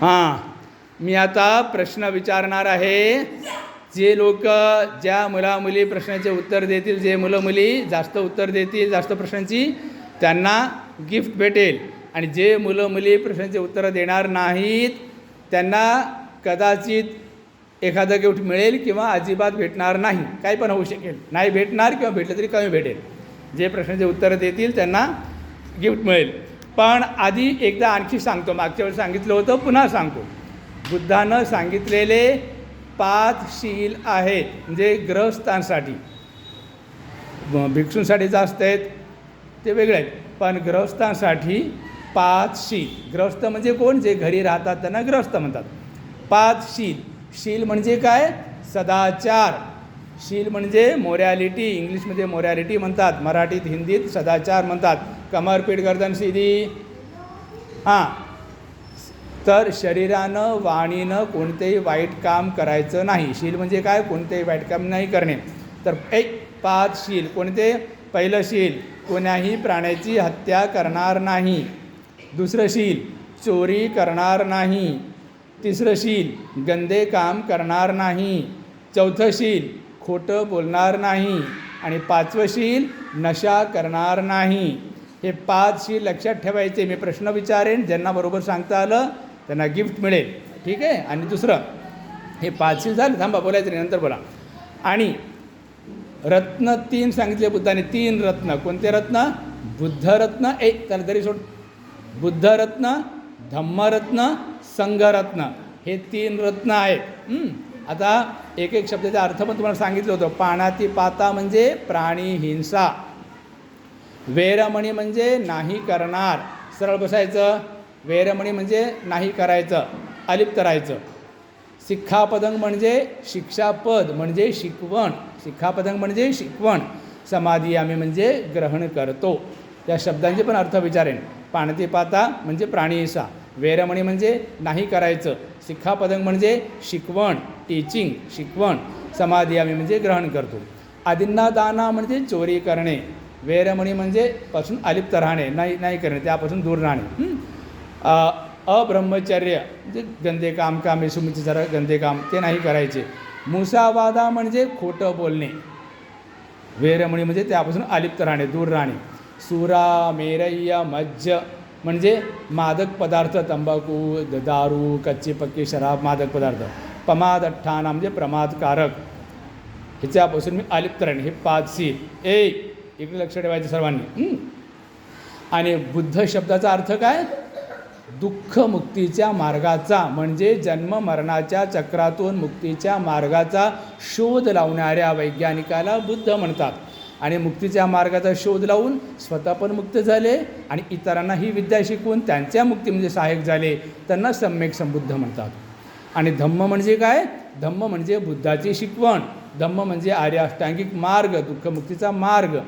हां मी आता प्रश्न विचारणार आहे. जे लोक ज्या मुला मुली प्रश्नाचे उत्तर देतील जे मुलं मुली जास्त उत्तर देतील जास्त प्रश्नांची त्यांना गिफ्ट भेटेल. आणि जे मुलं मुली प्रश्नांचे उत्तरं देणार नाहीत त्यांना कदाचित एखादं गिफ्ट मिळेल किंवा अजिबात भेटणार नाही. काही पण होऊ शकेल. नाही भेटणार किंवा भेटलं तरी कमी भेटेल. जे प्रश्नाचे उत्तरं देतील त्यांना गिफ्ट मिळेल. पण आधी एकदा आणखी सांगतो मागच्या वेळी सांगितलं होतं पुन्हा सांगतो. बुद्धानं सांगितलेले पाच शील आहेत म्हणजे ग्रहस्थांसाठी. भिक्षूंसाठी जास्त आहेत ते वेगळे आहेत पण ग्रहस्थांसाठी पाच शील. ग्रहस्थ म्हणजे कोण? जे घरी राहतात त्यांना ग्रहस्थ म्हणतात. पाच शील. शील म्हणजे काय? सदाचार. शील म्हणजे मोरॅलिटी इंग्लिशमध्ये म्हणजे मोरॅलिटी म्हणतात मराठीत हिंदीत सदाचार म्हणतात. कमरपीठ गर्दन सीधी हां. तर शरीरानं वाणीनं कोणतेही वाईट काम करायचं नाही. शील म्हणजे काय? कोणतेही वाईट काम नाही करणे. तर एक पाच शील. कोणते? पहिलं शील. कोण्याही प्राण्याची हत्या करणार नाही. दुसरं शील. चोरी करणार नाही. तिसरं शील. गंदे काम करणार नाही. चौथं शील. खोटं बोलणार नाही आणि पाचवं शील नशा करणार नाही. हे पाच शील लक्षात ठेवायचे. मी प्रश्न विचारेन. ज्यांना बरोबर सांगता आलं त्यांना गिफ्ट मिळेल. ठीक आहे? आणि दुसरं हे पाच शील झालं. थांबा बोलायचं नाही. नंतर बोला. आणि रत्न तीन सांगितले बुद्धाने. तीन रत्न. कोणते रत्न? बुद्धरत्न. एक त्याला तरी सोड. बुद्धरत्न धम्मरत्न संघरत्न. हे तीन रत्न आहेत. आता एक एक शब्दाचा अर्थ पण तुम्हाला सांगितलं होतं. पाण्याती पाता म्हणजे प्राणी हिंसा. वेरमणी म्हणजे नाही करणार. सरळ बसायचं. वेरमणी म्हणजे नाही करायचं. अलिप्त राहायचं. शिक्षापदंग म्हणजे शिक्षापद म्हणजे शिकवण. शिक्षापदंग म्हणजे शिकवण. समाधी आम्ही म्हणजे ग्रहण करतो. या शब्दांचे पण अर्थ विचारेन. पाणती पाता म्हणजे प्राणी हिंसा. वेरमणी म्हणजे नाही करायचं. शिक्षापदंग म्हणजे शिकवण. टीचिंग शिकवण समाधी आम्ही म्हणजे ग्रहण करतो. आदिंना दाना म्हणजे चोरी करणे वेरमणी म्हणजे पासून अलिप्त राहणे नाही नाही करणे त्यापासून दूर राहणे. अ, अब्रह्मचर्य म्हणजे गंदे काम काम सुमीचे जरा गंदे काम ते नाही करायचे. मुसावादा म्हणजे खोटं बोलणे. वेरमणी म्हणजे त्यापासून अलिप्त राहणे दूर राहणे. सुरा मेरय्य मज्ज म्हणजे मादक पदार्थ तंबाखू दारू कच्ची पक्की शराब मादक पदार्थ. पमाद अठ्ठाणा म्हणजे प्रमादकारक. ह्याच्यापासून मी अलिप्त राहीन. हे पाच सी. ए इकडे लक्ष ठेवायचं सर्वांनी. आणि बुद्ध शब्दाचा अर्थ काय? दुःख मुक्तीच्या मार्गाचा म्हणजे जन्म मरणाच्या चक्रातून मुक्तीच्या मार्गाचा शोध लावणाऱ्या वैज्ञानिकाला बुद्ध म्हणतात. आणि मुक्तीच्या मार्गाचा शोध लावून स्वतः पण मुक्त झाले आणि इतरांना ही विद्या शिकवून त्यांच्या मुक्ती म्हणजे सहाय्यक झाले. त्यांना सम्यक संबुद्ध म्हणतात. आणि धम्म म्हणजे काय? धम्म म्हणजे बुद्धाची शिकवण. धम्म म्हणजे आर्य अष्टांगिक मार्ग दुःखमुक्तीचा मार्ग.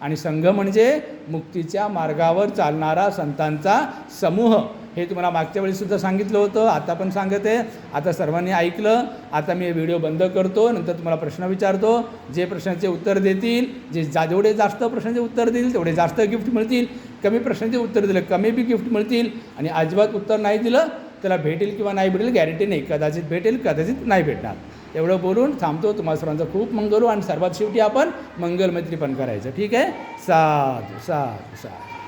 आणि संघ म्हणजे मुक्तीच्या मार्गावर चालणारा संतांचा समूह. हे तुम्हाला मागच्या वेळीसुद्धा सांगितलं होतं आता पण सांगत. आहे आता सर्वांनी ऐकलं. आता मी व्हिडिओ बंद करतो नंतर तुम्हाला प्रश्न विचारतो. जे प्रश्नाचे उत्तर देतील जे जा जेवढे जास्त प्रश्नाचे उत्तर देतील तेवढे जास्त गिफ्ट मिळतील. कमी प्रश्नाचे उत्तर दिलं कमी बी गिफ्ट मिळतील. आणि अजिबात उत्तर नाही दिलं त्याला भेटेल किंवा नाही भेटेल गॅरंटी नाही. कदाचित भेटेल कदाचित नाही भेटणार. एवढं बोलून थांबतो. तुम्हाला सर्वांचं खूप मंगलू हो. आणि सर्वात शेवटी आपण मंगलमैत्री पण करायचं. ठीक आहे? साधू साधू साधू.